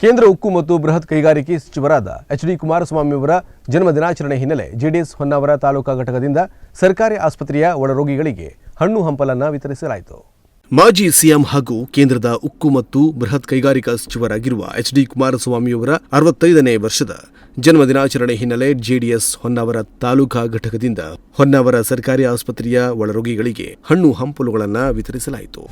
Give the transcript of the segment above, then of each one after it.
ಕೇಂದ್ರ ಉಕ್ಕು ಮತ್ತು ಬೃಹತ್ ಕೈಗಾರಿಕೆ ಸಚಿವರಾದ ಎಚ್ ಡಿ ಕುಮಾರಸ್ವಾಮಿ ಅವರ ಜನ್ಮ ದಿನಾಚರಣೆ ಹಿನ್ನೆಲೆ ಜೆಡಿಎಸ್ ಹೊನ್ನಾವರ ತಾಲೂಕಾ ಘಟಕದಿಂದ ಸರ್ಕಾರಿ ಆಸ್ಪತ್ರೆಯ ಒಳರೋಗಿಗಳಿಗೆ ಹಣ್ಣು ಹಂಪಲನ್ನು ವಿತರಿಸಲಾಯಿತು. ಮಾಜಿ ಸಿಎಂ ಹಾಗೂ ಕೇಂದ್ರದ ಉಕ್ಕು ಮತ್ತು ಬೃಹತ್ ಕೈಗಾರಿಕಾ ಸಚಿವರಾಗಿರುವ ಎಚ್ ಡಿ ಕುಮಾರಸ್ವಾಮಿಯವರ ಅರವತ್ತೈದನೇ ವರ್ಷದ ಜನ್ಮ ದಿನಾಚರಣೆ ಹಿನ್ನೆಲೆ ಜೆಡಿಎಸ್ ಹೊನ್ನಾವರ ತಾಲೂಕಾ ಘಟಕದಿಂದ ಹೊನ್ನಾವರ ಸರ್ಕಾರಿ ಆಸ್ಪತ್ರೆಯ ಒಳರೋಗಿಗಳಿಗೆ ಹಣ್ಣು ಹಂಪಲುಗಳನ್ನು ವಿತರಿಸಲಾಯಿತು.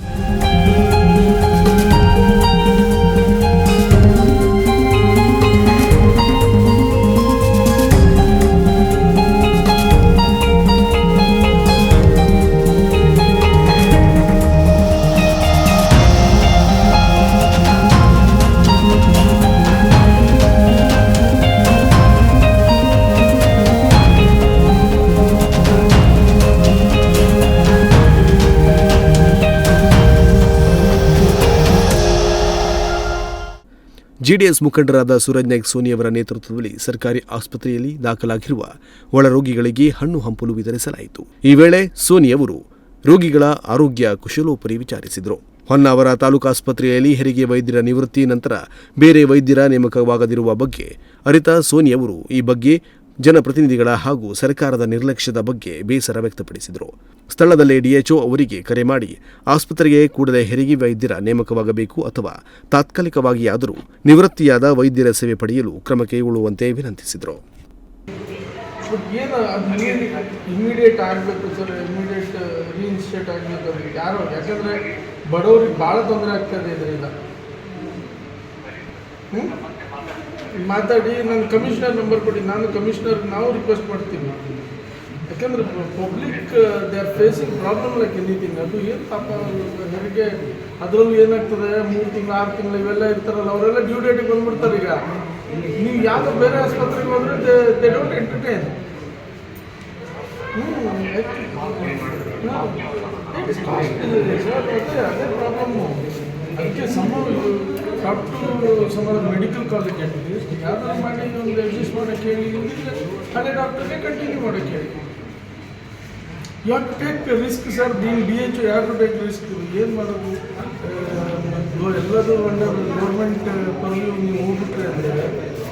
ಜೆಡಿಎಸ್ ಮುಖಂಡರಾದ ಸೂರಜ್ ನಾಯ್ಕ್ ಸೋನಿಯವರ ನೇತೃತ್ವದಲ್ಲಿ ಸರ್ಕಾರಿ ಆಸ್ಪತ್ರೆಯಲ್ಲಿ ದಾಖಲಾಗಿರುವ ಒಳರೋಗಿಗಳಿಗೆ ಹಣ್ಣು ಹಂಪಲು ವಿತರಿಸಲಾಯಿತು. ಈ ವೇಳೆ ಸೋನಿಯವರು ರೋಗಿಗಳ ಆರೋಗ್ಯ ಕುಶಲೋಪರಿ ವಿಚಾರಿಸಿದರು. ಹೊನ್ನಾವರ ತಾಲೂಕು ಆಸ್ಪತ್ರೆಯಲ್ಲಿ ಹೆರಿಗೆ ವೈದ್ಯರ ನಿವೃತ್ತಿ ನಂತರ ಬೇರೆ ವೈದ್ಯರ ನೇಮಕವಾಗದಿರುವ ಬಗ್ಗೆ ಅರಿತ ಸೋನಿಯವರು ಈ ಬಗ್ಗೆ ಜನಪ್ರತಿನಿಧಿಗಳ ಹಾಗೂ ಸರ್ಕಾರದ ನಿರ್ಲಕ್ಷ್ಯದ ಬಗ್ಗೆ ಬೇಸರ ವ್ಯಕ್ತಪಡಿಸಿದರು. ಸ್ಥಳದಲ್ಲೇ ಡಿಎಚ್ಒ ಅವರಿಗೆ ಕರೆ ಮಾಡಿ, ಆಸ್ಪತ್ರೆಗೆ ಕೂಡಲೇ ಹೆರಿಗೆ ವೈದ್ಯರ ನೇಮಕವಾಗಬೇಕು ಅಥವಾ ತಾತ್ಕಾಲಿಕವಾಗಿಯಾದರೂ ನಿವೃತ್ತಿಯಾದ ವೈದ್ಯರ ಸೇವೆ ಪಡೆಯಲು ಕ್ರಮ ಕೈಗೊಳ್ಳುವಂತೆ ವಿನಂತಿಸಿದರು. ಬಡವ್ರಿಗೆ ಭಾಳ ತೊಂದರೆ ಆಗ್ತದೆ ಇದರಿಂದ? ಮಾತಾಡಿ ನಾನು ಕಮಿಷನರ್ ನಂಬರ್ ಕೊಡಿ, ನಾನು ಕಮಿಷನರ್ ನಾವು ರಿಕ್ವೆಸ್ಟ್ ಮಾಡ್ತೀನಿ ಯಾಕಂದ್ರೆ public they are facing problem like anything ಅದು ಏನು ಪಾಪ ನನಗೆ ಅದರಲ್ಲೂ ಏನಾಗ್ತದೆ? ಮೂರು ತಿಂಗಳು, ಆರು ತಿಂಗಳು ಇವೆಲ್ಲ ಇರ್ತಾರಲ್ಲ, ಅವರೆಲ್ಲ ಡ್ಯೂ ಡೇಟಿಗೆ ಬಂದ್ಬಿಡ್ತಾರೆ ಈಗ. ನೀವು ಯಾವುದೋ ಬೇರೆ ಆಸ್ಪತ್ರೆಗೆ ಹೋದ್ರೆ ದೇ ಡೋಂಟ್ ಎಂಟರ್ಟೈನ್ ಹ್ಞೂ ಅದೇ ಪ್ರಾಬ್ಲಮ್ಮು ಅದಕ್ಕೆ some top two some medical college at least ಯಾವ್ದಾರು ಮಾಡಿ ಒಂದು ಅಡ್ಜಸ್ಟ್ ಮಾಡೋಕ್ಕೆ ಹೇಳಿ ಹಳೆ ಡಾಕ್ಟರ್ಗೆ ಕಂಟಿನ್ಯೂ ಮಾಡೋಕ್ಕೆ ಹೇಳಿ. You take risk sir bean B H ಯಾರು ಟೇಕ್ ರಿಸ್ಕ್ ಏನು ಮಾಡೋದು? ಎಲ್ಲರೂ ಅಂಡರ್ ಗೌರ್ಮೆಂಟ್ ಪರ್ವ್ಯೂ ನೀವು ಹೋಗ್ಬಿಟ್ರೆ ಅಂದರೆ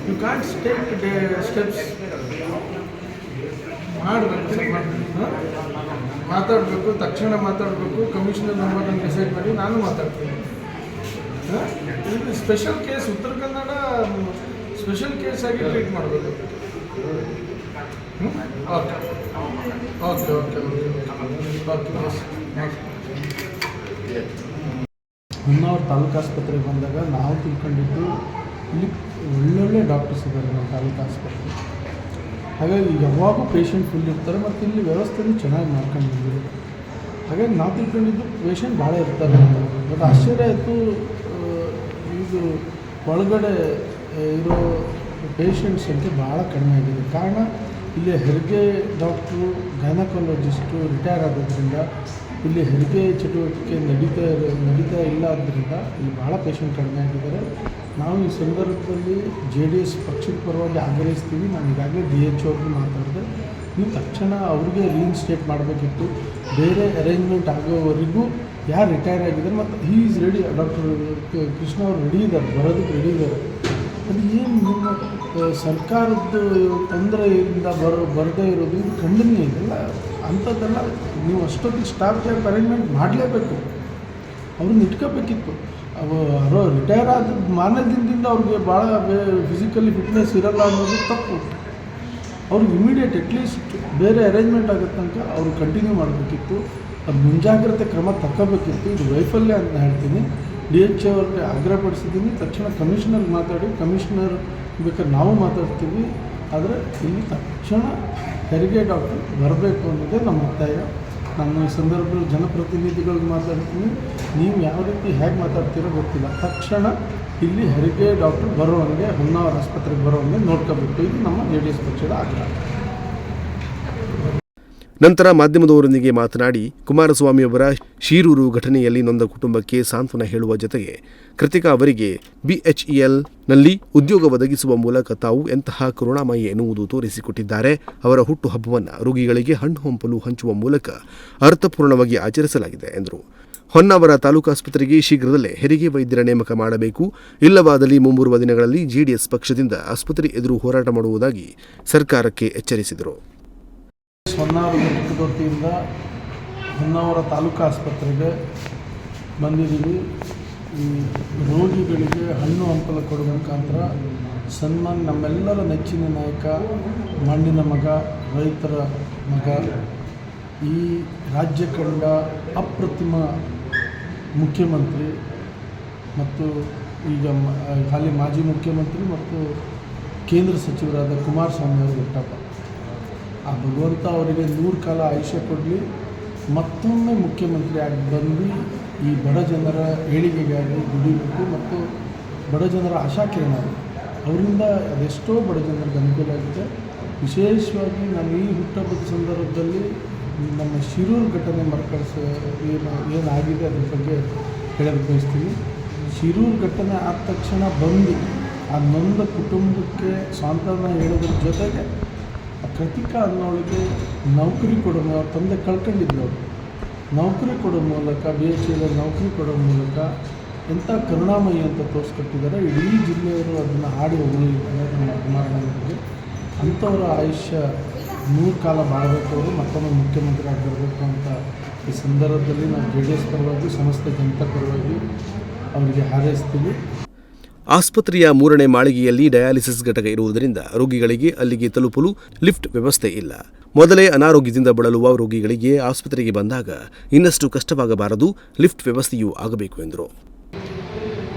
you can't take the steps ಮಾಡಬೇಕು ಮಾತಾಡಬೇಕು, ತಕ್ಷಣ ಮಾತಾಡಬೇಕು ಕಮಿಷನರ್ ನಂಬರ್ನ ಡಿಸೈಡ್ ಮಾಡಿ, ನಾನು ಮಾತಾಡ್ತೀನಿ? ಇದು special case Uttara Kannada special case ಆಗಿ ಟ್ರೀಟ್ ಮಾಡಬೇಕು okay okay okay Honnavar taluk ಆಸ್ಪತ್ರೆಗೆ ಬಂದಾಗ ನಾವು ತಿಳ್ಕೊಂಡಿದ್ದು ಇಲ್ಲಿ ಒಳ್ಳೊಳ್ಳೆ ಡಾಕ್ಟರ್ಸ್ ಇದ್ದಾರೆ ನಮ್ಮ ತಾಲೂಕು ಆಸ್ಪತ್ರೆ. ಹಾಗಾಗಿ ಯಾವಾಗೂ ಪೇಷಂಟ್ ಫುಲ್ ಇರ್ತಾರೆ ಮತ್ತು ಇಲ್ಲಿ ವ್ಯವಸ್ಥೆನೂ ಚೆನ್ನಾಗಿ ಮಾಡ್ಕೊಂಡಿದ್ದೀವಿ ಹಾಗಾಗಿ ನಾವು ತಿಳ್ಕೊಂಡಿದ್ದು ಪೇಷಂಟ್ ಭಾಳ ಇರ್ತಾರೆ ಬಟ್ ಆಶ್ಚರ್ಯ ಆಯಿತು ಇದು ಒಳಗಡೆ ಇರೋ ಪೇಷಂಟ್ ಸಂಖ್ಯೆ ಭಾಳ ಕಡಿಮೆ ಆಗಿದೆ. ಕಾರಣ, ಇಲ್ಲಿ ಹೆರಿಗೆ ಡಾಕ್ಟ್ರು ಗೈನಕಾಲಜಿಸ್ಟು ರಿಟೈರ್ ಆಗೋದ್ರಿಂದ ಇಲ್ಲಿ ಹೆರಿಗೆ ಚಟುವಟಿಕೆ ನಡೀತಾ ಇರೋ, ನಡೀತಾ ಇಲ್ಲ ಆದ್ದರಿಂದ ಇಲ್ಲಿ ಭಾಳ ಪೇಷಂಟ್ ಕಡಿಮೆ ಆಗಿದ್ದಾರೆ. ನಾವು ಈ ಸಂದರ್ಭದಲ್ಲಿ ಜೆ ಡಿ ಎಸ್ ಪಕ್ಷದ ಪರವಾಗಿ ಆಗ್ರಹಿಸ್ತೀವಿ. ನಾನು ಈಗಾಗಲೇ ಡಿ ಎಚ್ ಅವ್ರಿಗೆ ಮಾತಾಡಿದೆ. ನೀವು ತಕ್ಷಣ ಅವ್ರಿಗೆ ರೀಇನ್ಸ್ಟೇಟ್ ಮಾಡಬೇಕಿತ್ತು. ಬೇರೆ ಅರೇಂಜ್ಮೆಂಟ್ ಆಗೋವರೆಗೂ ಯಾರು ರಿಟೈರ್ ಆಗಿದ್ದಾರೆ ಮತ್ತು he is ready doctor Krishna ಅವ್ರು ರೆಡಿ ಇದ್ದಾರೆ, ಬರೋದಕ್ಕೆ ರೆಡಿ ಇದ್ದಾರೆ. ಅದು ಏನು ನಿಮ್ಮ ಸರ್ಕಾರದ ತೊಂದರೆಯಿಂದ ಬರೋ, ಬರದೇ ಇರೋದು ಇದು ಖಂಡನೀಯ ಇದೆಲ್ಲ ಅಂಥದ್ದೆಲ್ಲ ನೀವು ಅಷ್ಟೊತ್ತಿಗೆ ಸ್ಟಾಫ್ ಕ್ಯಾಂಪ್ ಅರೇಂಜ್ಮೆಂಟ್ ಮಾಡಲೇಬೇಕು. ಅವ್ರನ್ನ ಇಟ್ಕೋಬೇಕಿತ್ತು. ಅವು ಅವರು ರಿಟೈರ್ ಆದ ಮಾನದಿಂದ ಅವ್ರಿಗೆ ಭಾಳ ಫಿಸಿಕಲಿ ಫಿಟ್ನೆಸ್ ಇರಲ್ಲ ಅನ್ನೋದು ತಪ್ಪು. ಅವ್ರಿಗೆ ಇಮಿಡಿಯೇಟ್ ಅಟ್ಲೀಸ್ಟ್ ಬೇರೆ ಅರೇಂಜ್ಮೆಂಟ್ ಆಗೋ ತನಕ ಅವರು ಕಂಟಿನ್ಯೂ ಮಾಡಬೇಕಿತ್ತು. ಅದು ಮುಂಜಾಗ್ರತೆ ಕ್ರಮ ತಗೋಬೇಕಿತ್ತು ಇದು ವೈಫಲ್ಯ ಅಂತ ಹೇಳ್ತೀನಿ. ಡಿ ಎಚ್ ಅವ್ರಿಗೆ ಆಗ್ರಹಪಡಿಸಿದ್ದೀನಿ. ತಕ್ಷಣ ಕಮಿಷನರ್ ಮಾತಾಡಿ ಕಮಿಷನರ್ ಬೇಕಾದ್ರೆ ನಾವು ಮಾತಾಡ್ತೀವಿ. ಆದರೆ ಇಲ್ಲಿ ತಕ್ಷಣ ಹೆರಿಗೆ ಡಾಕ್ಟರ್ ಬರಬೇಕು ಅನ್ನೋದೇ ನಮ್ಮ ಒತ್ತಾಯ. ನಾನು ಈ ಸಂದರ್ಭದಲ್ಲಿ ಜನಪ್ರತಿನಿಧಿಗಳಿಗೆ ಮಾತಾಡ್ತೀನಿ. ನೀವು ಯಾವ ರೀತಿ ಹೇಗೆ ಮಾತಾಡ್ತೀರೋ ಗೊತ್ತಿಲ್ಲ. ತಕ್ಷಣ ಇಲ್ಲಿ ಹೆರಿಗೆ ಡಾಕ್ಟರ್ ಬರುವಂಗೆ ಹೊನ್ನಾವರ ಆಸ್ಪತ್ರೆಗೆ ಬರುವಂಗೆ ನೋಡ್ಕೋಬೇಕು ಇದು ನಮ್ಮ ಜೆ ಡಿ ಎಸ್ ಪಕ್ಷದ ನಂತರ ಮಾಧ್ಯಮದವರೊಂದಿಗೆ ಮಾತನಾಡಿ ಕುಮಾರಸ್ವಾಮಿಯವರ ಶೀರೂರು ಘಟನೆಯಲ್ಲಿ ನೊಂದ ಕುಟುಂಬಕ್ಕೆ ಸಾಂತ್ವನ ಹೇಳುವ ಜೊತೆಗೆ ಕೃತಿಕಾ ಅವರಿಗೆ ಬಿಎಚ್ಇಎಲ್ನಲ್ಲಿ ಉದ್ಯೋಗ ಒದಗಿಸುವ ಮೂಲಕ ತಾವು ಎಂತಹ ಕರುಣಾಮಯಿ ಎನ್ನುವುದು ತೋರಿಸಿಕೊಟ್ಟಿದ್ದಾರೆ, ಅವರ ಹುಟ್ಟುಹಬ್ಬವನ್ನು ರೋಗಿಗಳಿಗೆ ಹಣ್ಣು ಹಂಪಲು ಹಂಚುವ ಮೂಲಕ ಅರ್ಥಪೂರ್ಣವಾಗಿ ಆಚರಿಸಲಾಗಿದೆ ಎಂದರು. ಹೊನ್ನಾವರ ತಾಲೂಕು ಆಸ್ಪತ್ರೆಗೆ ಶೀಘ್ರದಲ್ಲೇ ಹೆರಿಗೆ ವೈದ್ಯರ ನೇಮಕ ಮಾಡಬೇಕು. ಇಲ್ಲವಾದಲ್ಲಿ ಮುಂಬರುವ ದಿನಗಳಲ್ಲಿ ಜೆಡಿಎಸ್ ಪಕ್ಷದಿಂದ ಆಸ್ಪತ್ರೆ ಎದುರು ಹೋರಾಟ ಮಾಡುವುದಾಗಿ ಸರ್ಕಾರಕ್ಕೆ ಎಚ್ಚರಿಸಿದರು. ಹೊನ್ನಾವರ ತಾಲೂಕು ಆಸ್ಪತ್ರೆಗೆ ಬಂದಿದ್ದೀವಿ. ಈ ರೋಗಿಗಳಿಗೆ ಹಣ್ಣು ಹಂಪಲು ಕೊಡುವ ಮುಖಾಂತರ ಸನ್ಮಾನ್ ನಮ್ಮೆಲ್ಲರ ನೆಚ್ಚಿನ ನಾಯಕ, ಮಣ್ಣಿನ ಮಗ, ರೈತರ ಮಗ, ಈ ರಾಜ್ಯ ಕಂಡ ಅಪ್ರತಿಮ ಮುಖ್ಯಮಂತ್ರಿ ಮತ್ತು ಈಗ ಹಾಲಿ ಮಾಜಿ ಮುಖ್ಯಮಂತ್ರಿ ಮತ್ತು ಕೇಂದ್ರ ಸಚಿವರಾದ ಕುಮಾರಸ್ವಾಮಿ ಅವರು ಹುಟ್ಟಪ್ಪ ಆ ಭಗವಂತ ಅವರಿಗೆ ನೂರು ಕಾಲ ಆಯುಷ್ಯ ಕೊಡಲಿ, ಮತ್ತೊಮ್ಮೆ ಮುಖ್ಯಮಂತ್ರಿ ಆಗಿ ಬಂದು ಈ ಬಡ ಜನರ ಏಳಿಗೆಗಾಗಿ ದುಡಿಬೇಕು ಮತ್ತು ಬಡ ಜನರ ಆಶಾಕಿರಣ ಅವರು. ಅವರಿಂದ ಅದೆಷ್ಟೋ ಬಡ ಜನರಿಗೆ ಅನುಕೂಲ ಆಗಿದೆ ವಿಶೇಷವಾಗಿ ನಾನು ಈ ಹುಟ್ಟಹಬ್ಬದ ಸಂದರ್ಭದಲ್ಲಿ ನಮ್ಮ ಶಿರೂರು ಘಟನೆ ಮರುಕಳಿಸ ಏನು ಏನಾಗಿದೆ ಅದ್ರ ಬಗ್ಗೆ ಹೇಳೋಕ್ಕೆ ಬಯಸ್ತೀನಿ. ಶಿರೂರು ಘಟನೆ ಆದ ತಕ್ಷಣ ಬಂದು ಆ ನೊಂದ ಕುಟುಂಬಕ್ಕೆ ಸಾಂತ್ವನ ಹೇಳೋದ್ರ ಜೊತೆಗೆ ಆ ಕೃತಿಕಾ ಅನ್ನೋಳಿಗೆ ನೌಕರಿ ಕೊಡೋ ತಂದೆ ಕಳ್ಕೊಂಡಿದ್ರು ಅವರು ನೌಕರಿ ಕೊಡೋ ಮೂಲಕ ಬಿ ಎಚ್ ಎಲ್ ನೌಕರಿ ಕೊಡೋ ಮೂಲಕ ಎಂಥ ಕರುಣಾಮಯಿ ಅಂತ ತೋರಿಸ್ಕೊಟ್ಟಿದ್ದಾರೆ ಇಡೀ ಜಿಲ್ಲೆಯವರು ಅದನ್ನು ಹಾಡಿ ಹೋಗಲಿ ನಮ್ಮ ಬಗ್ಗೆ ಅಂಥವರ ಆಯುಷ್ಯ ನೂರು ಕಾಲ ಬಾಳಬೇಕು ಅವರು, ಮತ್ತೊಮ್ಮೆ ಮುಖ್ಯಮಂತ್ರಿ ಆಗಿರಬೇಕು ಅಂತ ಈ ಸಂದರ್ಭದಲ್ಲಿ ನಾವು ಜೆ ಡಿ ಎಸ್ ಪರವಾಗಿ, ಸಮಸ್ತ ಜನತಾ ಪರವಾಗಿ ಅವರಿಗೆ ಹಾರೈಸ್ತೀವಿ. ಆಸ್ಪತ್ರೆಯ ಮೂರನೇ ಮಾಳಿಗೆಯಲ್ಲಿ ಡಯಾಲಿಸಿಸ್ ಘಟಕ ಇರುವುದರಿಂದ ರೋಗಿಗಳಿಗೆ ಅಲ್ಲಿಗೆ ತಲುಪಲು ಲಿಫ್ಟ್ ವ್ಯವಸ್ಥೆ ಇಲ್ಲ. ಮೊದಲೇ ಅನಾರೋಗ್ಯದಿಂದ ಬಳಲುವ ರೋಗಿಗಳಿಗೆ ಆಸ್ಪತ್ರೆಗೆ ಬಂದಾಗ ಇನ್ನಷ್ಟು ಕಷ್ಟವಾಗಬಾರದು, ಲಿಫ್ಟ್ ವ್ಯವಸ್ಥೆಯೂ ಆಗಬೇಕು ಎಂದರು.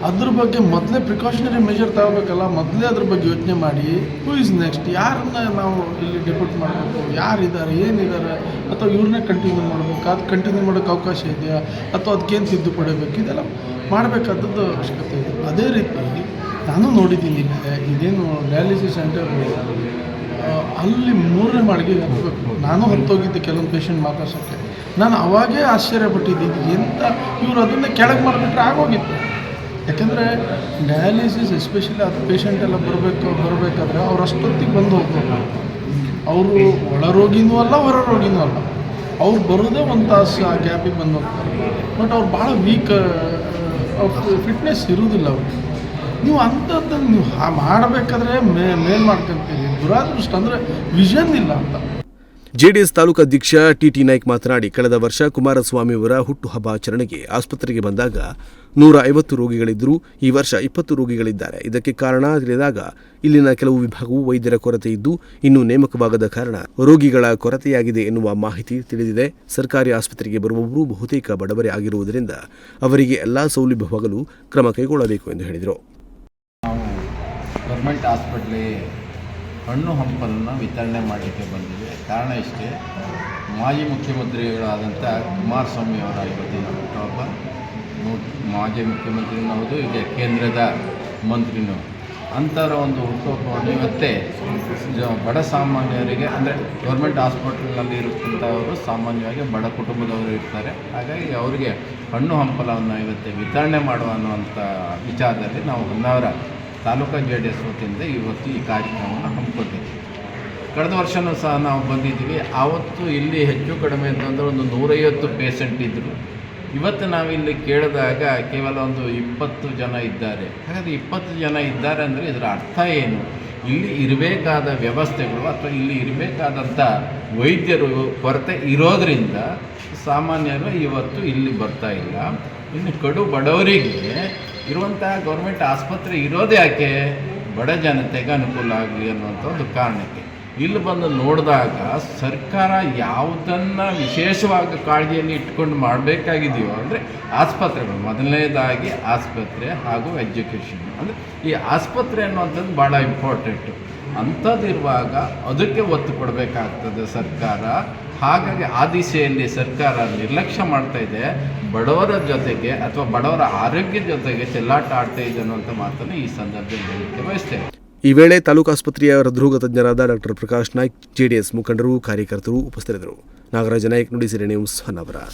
ಅದ್ರ ಬಗ್ಗೆ ಮೊದಲೇ ಪ್ರಿಕಾಷನರಿ ಮೆಜರ್ ತಗೋಬೇಕಲ್ಲ, ಮೊದಲೇ ಅದ್ರ ಬಗ್ಗೆ ಯೋಚನೆ ಮಾಡಿ ಹೂ ಇಸ್ ನೆಕ್ಸ್ಟ್ ಯಾರನ್ನ ನಾವು ಇಲ್ಲಿ ಡೆಪ್ಯೂಟ್ ಮಾಡಬೇಕು? ಯಾರಿದ್ದಾರೆ? ಏನಿದ್ದಾರೆ? ಅಥವಾ ಇವ್ರನ್ನೇ ಕಂಟಿನ್ಯೂ ಮಾಡಬೇಕು? ಅದು ಕಂಟಿನ್ಯೂ ಮಾಡೋಕ್ಕೆ ಅವಕಾಶ ಇದೆಯಾ? ಅಥವಾ ಅದಕ್ಕೇನು ತಿದ್ದುಪಡಿಬೇಕು ಇದೆಲ್ಲ ಮಾಡಬೇಕಾದದ್ದು ಅವಶ್ಯಕತೆ ಇದೆ. ಅದೇ ರೀತಿ ನಾನು ನೋಡಿದ್ದೀನಿ ಇದೇನು ಡಯಾಲಿಸಿಸ್ ಸೆಂಟರ್ ಅಲ್ಲಿ ಮೂರನೇ ಮಾಳಿಗೆ ಹತ್ತಬೇಕು ನಾನು ಹತ್ತೋಗಿದ್ದೆ ಕೆಲವೊಂದು ಪೇಷಂಟ್ ಮಾತಾಡ್ಸೋಕ್ಕೆ ನಾನು ಅವಾಗೇ ಆಶ್ಚರ್ಯಪಟ್ಟಿದ್ದೀನಿ ಎಂಥ ಇವರು ಅದನ್ನೇ ಕೆಳಗೆ ಮಾಡಿಬಿಟ್ರೆ ಆಗೋಗಿತ್ತು. ಯಾಕೆಂದರೆ ಡಯಾಲಿಸಿಸ್ ಎಸ್ಪೆಷಲಿ ಅದು ಪೇಷಂಟ್ ಎಲ್ಲ ಬರಬೇಕು, ಬರಬೇಕಾದ್ರೆ ಅವ್ರು ಅಷ್ಟೊತ್ತಿಗೆ ಬಂದು ಹೋಗ್ಬೇಕು. ಅವರು ಒಳರೋಗಿನೂ ಅಲ್ಲ, ಹೊರ ರೋಗಿನೂ ಅಲ್ಲ. ಅವ್ರು ಬರೋದೇ ಒಂದು ತಾಸು ಆ ಗ್ಯಾಪಿಗೆ ಬಂದು ಹೋಗ್ತಾರೆ. ಬಟ್ ಅವ್ರು ಭಾಳ ವೀಕ್ ಫಿಟ್ನೆಸ್ ಇರೋದಿಲ್ಲ ಅವ್ರಿಗೆ. ನೀವು ಅಂಥದ್ದನ್ನು ನೀವು ಮಾಡಬೇಕಾದ್ರೆ ಮೇ, ಮೇಲ್ ಮಾಡ್ಕೊಂತೀರಿ. ದುರಾದೃಷ್ಟ ಅಂದರೆ ವಿಷನ್ ಇಲ್ಲ ಅಂತ. ಜೆಡಿಎಸ್ ತಾಲೂಕು ಅಧ್ಯಕ್ಷ ಟಿಟಿ ನಾಯ್ಕ್ ಮಾತನಾಡಿ, ಕಳೆದ ವರ್ಷ ಕುಮಾರಸ್ವಾಮಿಯವರ ಹುಟ್ಟುಹಬ್ಬ ಆಚರಣೆಗೆ ಆಸ್ಪತ್ರೆಗೆ ಬಂದಾಗ ನೂರ ಐವತ್ತು ರೋಗಿಗಳಿದ್ದರೂ ಈ ವರ್ಷ ಇಪ್ಪತ್ತು ರೋಗಿಗಳಿದ್ದಾರೆ. ಇದಕ್ಕೆ ಕಾರಣ ತಿಳಿದಾಗ, ಇಲ್ಲಿನ ಕೆಲವು ವಿಭಾಗವು ವೈದ್ಯರ ಕೊರತೆ ಇದ್ದು, ಇನ್ನೂ ನೇಮಕವಾಗದ ಕಾರಣ ರೋಗಿಗಳ ಕೊರತೆಯಾಗಿದೆ ಎನ್ನುವ ಮಾಹಿತಿ ತಿಳಿದಿದೆ. ಸರ್ಕಾರಿ ಆಸ್ಪತ್ರೆಗೆ ಬರುವವರು ಬಹುತೇಕ ಬಡವರೇ ಆಗಿರುವುದರಿಂದ ಅವರಿಗೆ ಎಲ್ಲಾ ಸೌಲಭ್ಯವಾಗಲು ಕ್ರಮ ಕೈಗೊಳ್ಳಬೇಕು ಎಂದು ಹೇಳಿದರು. ಗೌರ್ಮೆಂಟ್ ಹಣ್ಣು ಹಂಪಲನ್ನು ವಿತರಣೆ ಮಾಡಲಿಕ್ಕೆ ಬಂದಿದೆ. ಕಾರಣ ಇಷ್ಟೇ, ಮಾಜಿ ಮುಖ್ಯಮಂತ್ರಿಗಳಾದಂಥ ಕುಮಾರಸ್ವಾಮಿ ಅವರ ಇವತ್ತಿನ ಹುಟ್ಟುಹಬ್ಬ ಮಾಜಿ ಮುಖ್ಯಮಂತ್ರಿನೂ ಹೌದು ಈಗ ಕೇಂದ್ರದ ಮಂತ್ರಿನೂ. ಅಂಥವರ ಒಂದು ಹುಟ್ಟುಹಬ್ಬವನ್ನು ಇವತ್ತೇ ಬಡ ಸಾಮಾನ್ಯರಿಗೆ, ಅಂದರೆ ಗೌರ್ಮೆಂಟ್ ಹಾಸ್ಪಿಟಲ್ನಲ್ಲಿ ಇರುತ್ತಂಥವರು ಸಾಮಾನ್ಯವಾಗಿ ಬಡ ಕುಟುಂಬದವರು ಇರ್ತಾರೆ. ಹಾಗಾಗಿ ಅವರಿಗೆ ಹಣ್ಣು ಹಂಪಲವನ್ನು ಇವತ್ತೇ ವಿತರಣೆ ಮಾಡುವ ಅನ್ನುವಂಥ ವಿಚಾರದಲ್ಲಿ ನಾವು Honnavar taluka J D S ವತಿಯಿಂದ ಇವತ್ತು ಈ ಕಾರ್ಯಕ್ರಮವನ್ನು ಹಮ್ಮಿಕೊಂಡಿದ್ದೀವಿ ಕಳೆದ ವರ್ಷವೂ ಸಹ ನಾವು ಬಂದಿದ್ದೀವಿ. ಆವತ್ತು ಇಲ್ಲಿ ಹೆಚ್ಚು ಕಡಿಮೆ ಅಂತಂದರೆ ಒಂದು ನೂರೈವತ್ತು ಪೇಷಂಟ್ ಇದ್ದರು ಇವತ್ತು ನಾವಿಲ್ಲಿ ಕೇಳಿದಾಗ ಕೇವಲ ಒಂದು ಇಪ್ಪತ್ತು ಜನ ಇದ್ದಾರೆ. ಹಾಗಾದರೆ ಇಪ್ಪತ್ತು ಜನ ಇದ್ದಾರೆ ಅಂದರೆ ಇದರ ಅರ್ಥ ಏನು? ಇಲ್ಲಿ ಇರಬೇಕಾದ ವ್ಯವಸ್ಥೆಗಳು ಅಥವಾ ಇಲ್ಲಿ ಇರಬೇಕಾದಂಥ ವೈದ್ಯರು ಕೊರತೆ ಇರೋದರಿಂದ ಸಾಮಾನ್ಯರು ಇವತ್ತು ಇಲ್ಲಿ ಬರ್ತಾ ಇಲ್ಲ. ಇನ್ನು ಕಡು ಬಡವರಿಗೆ ಇರುವಂತಹ ಗೌರ್ಮೆಂಟ್ ಆಸ್ಪತ್ರೆ ಇರೋದು ಯಾಕೆ ಬಡ ಜನತೆಗೆ ಅನುಕೂಲ ಆಗಲಿ ಅನ್ನುವಂಥ ಒಂದು ಕಾರಣಕ್ಕೆ. ಇಲ್ಲಿ ಬಂದು ನೋಡಿದಾಗ ಸರ್ಕಾರ ಯಾವುದನ್ನು ವಿಶೇಷವಾಗಿ ಕಾಳಜಿಯಲ್ಲಿ ಇಟ್ಕೊಂಡು ಮಾಡಬೇಕಾಗಿದೆಯೋ, ಅಂದರೆ ಆಸ್ಪತ್ರೆಗಳು. ಮೊದಲನೇದಾಗಿ ಆಸ್ಪತ್ರೆ ಹಾಗೂ ಎಜುಕೇಷನ್. ಅಂದರೆ ಈ ಆಸ್ಪತ್ರೆ ಅನ್ನುವಂಥದ್ದು ಭಾಳ ಇಂಪಾರ್ಟೆಂಟು. ಅಂಥದ್ದಿರುವಾಗ ಅದಕ್ಕೆ ಒತ್ತು ಕೊಡಬೇಕಾಗ್ತದೆ ಸರ್ಕಾರ. ಹಾಗಾಗಿ ಆ ದಿಸೆಯಲ್ಲಿ ಸರ್ಕಾರ ನಿರ್ಲಕ್ಷ್ಯ ಮಾಡ್ತಾ ಇದೆ. ಬಡವರ ಜೊತೆಗೆ ಅಥವಾ ಬಡವರ ಆರೋಗ್ಯದ ಜೊತೆಗೆ ಚೆಲ್ಲಾಟ ಆಡ್ತಾ ಇದೆ ಅನ್ನುವಂಥ ಮಾತನ್ನು ಈ ಸಂದರ್ಭದಲ್ಲಿ ಹೇಳಲಿಕ್ಕೆ ಬಯಸ್ತೇನೆ ಈ ವೇಳೆ ತಾಲೂಕು ಆಸ್ಪತ್ರೆಯ ಹೃದ್ರೋಗ ತಜ್ಞರಾದ ಡಾಕ್ಟರ್ ಪ್ರಕಾಶ್ ನಾಯ್ಕ್, ಜೆಡಿಎಸ್ ಮುಖಂಡರು, ಕಾರ್ಯಕರ್ತರು ಉಪಸ್ಥಿತರಿದ್ದರು. ನಾಗರಾಜ ನಾಯ್ಕ್ ನುಡಿಸಿರಿ ನ್ಯೂಸ್, ಹೊನ್ನಾವರ.